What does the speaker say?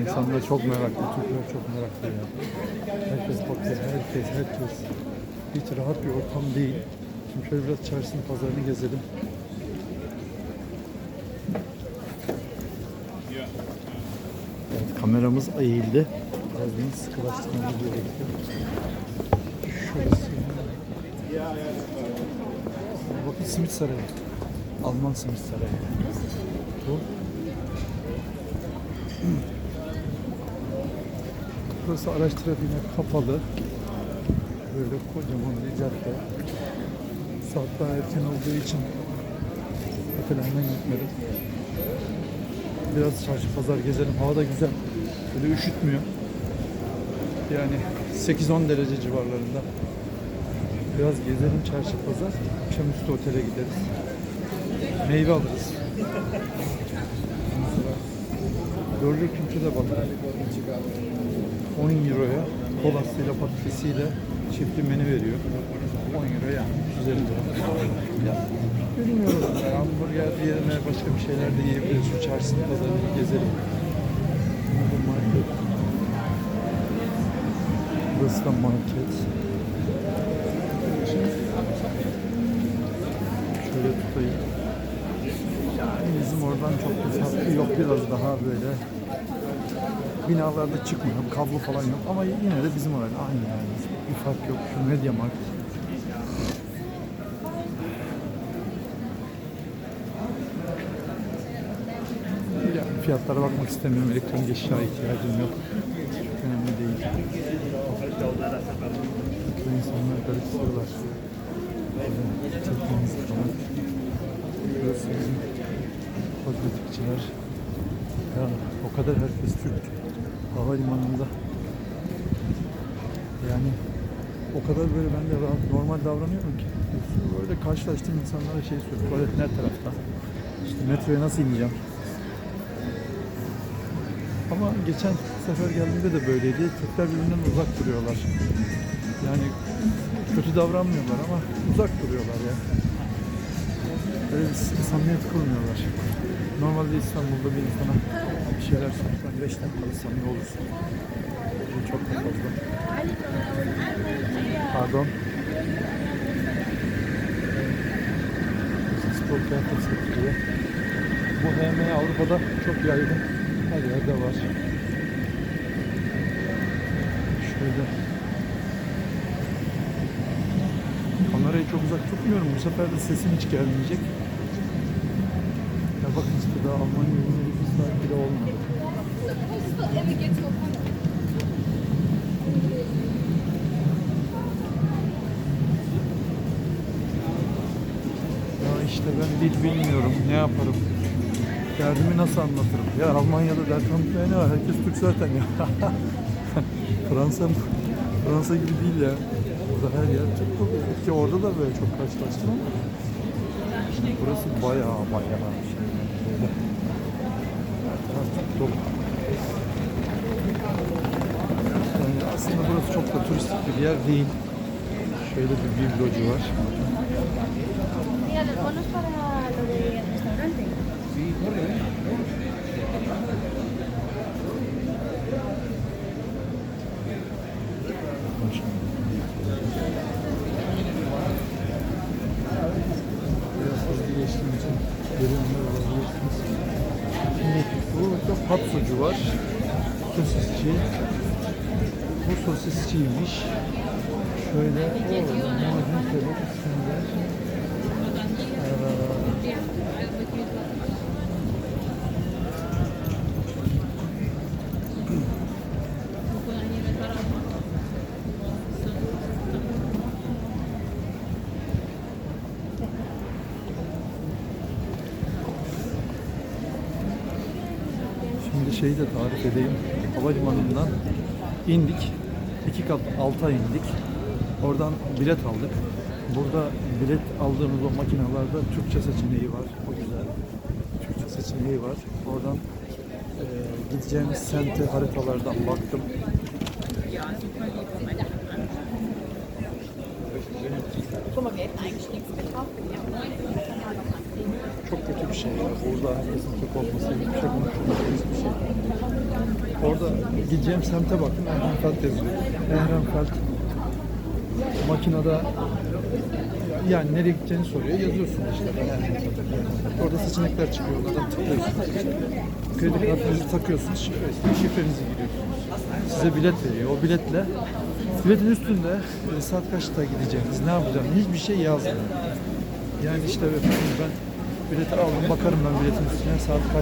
İnsanlar çok meraklı, Türkler çok meraklı ya. Herkes bakıyor, herkes, herkes. Hiç rahat bir ortam değil. Şimdi şöyle biraz çarşısını, pazarını gezelim. Evet, kameramız eğildi. Biraz sıkılaştırmamız gerekiyor. Şurası. Bakın simit sarayı. Alman simit sarayı. Bu. Burası araç trafiğine kapalı. Böyle kocaman bir cadde. Saat daha erken olduğu için ötelerden gitmedim. Biraz çarşı pazar gezelim. Hava da güzel. Böyle üşütmüyor. Yani 8-10 derece civarlarında. Biraz gezelim çarşı pazar. Akşamüstü otele gideriz. Meyve alırız. Görlü kültü de balık. 10 euroya kolasıyla patatesiyle çiftli menü veriyor. 10 euro yani 150 lira. Ya, bilmiyorum. Ya, hamburger yerine başka bir şeyler de yiyebiliriz. Şu çarşısını pazarını gezelim. Burası da market. Şöyle tutayım. Yani bizim oradan çok bir farkı yok. Biraz daha böyle binalarda çıkmıyor. Kablo falan yok. Ama yine de bizim orada aynı yani. Bir fark yok. Şu Media Markt. Yani fiyatlara bakmak istemiyorum. Elektronik eşya ihtiyacım yok. Çok önemli değil. Bu insanlar garipsiyorlar. Böyle çekmemiz falan. Burası. Ya o kadar herkes Türk havalimanında. Yani o kadar böyle ben de normal davranıyorum ki. Böyle karşılaştığım insanlara şey söylüyorum. Tuvalet ne tarafta? İşte metroya nasıl ineceğim? Ama geçen sefer geldiğimde de böyleydi. Türkler birbirinden uzak duruyorlar. Yani kötü davranmıyorlar ama uzak duruyorlar ya. Böyle bir samimiyet kurmuyorlar. Normalde İstanbul'da bir insana bir şeyler sorsan 5 dakikada samimi olursun. Bu çok da fazla. Pardon. Spor kıyafet satılıyor. Bu HM Avrupa'da çok yaygın. Her yerde var. Şöyle. Çok uzak tutmuyorum. Bu sefer de sesim hiç gelmeyecek. Ya bakın işte daha Almanya yeni bir saat bile olmadı. Ya işte ben dil bilmiyorum. Ne yaparım? Derdimi nasıl anlatırım? Ya Almanya'da dert anlatmaya ne var? Herkes Türk zaten ya. Fransa Fransa gibi değil ya. Orada her yer Türk dolu. Ki orada da böyle çok karşılaştım ama. Burası bayağı bayağı şey. Böyle. Her taraf Türk dolu. Yani aslında burası çok da turistik bir yer değil. Şöyle bir biblocu var. Mira, geçtiğim için görünümler alabilirsiniz. Şimdi burada patsocu var. Sosisçi. Bu sosisçiymiş. Şöyle o macun kebap üstünde. Ee, şeyi de tarif edeyim. Havalimanından indik. iki kat alta indik. Oradan bilet aldık. Burada bilet aldığımız o makinalarda Türkçe seçeneği var. O güzel. Türkçe seçeneği var. Oradan e, gideceğimiz semte haritalardan baktım. Guck çok kötü bir şey. Burada herkesin Türk olması, hiçbir şey konuşulması bir şey. Orada gideceğim semte baktım, Ehrenfeld yazıyor. Ehrenfeld makinede yani nereye gideceğini soruyor, yazıyorsun işte. Orada seçenekler çıkıyor, onlardan tıklıyorsunuz. Kredi kartınızı takıyorsunuz, şifre şifrenizi giriyorsunuz. Size bilet veriyor, o biletle biletin üstünde e, saat kaçta gideceğiniz, ne yapacağınız, hiçbir şey yazmıyor. Yani işte ben bileti aldım, bakarım ben biletin üstüne. Saat kaç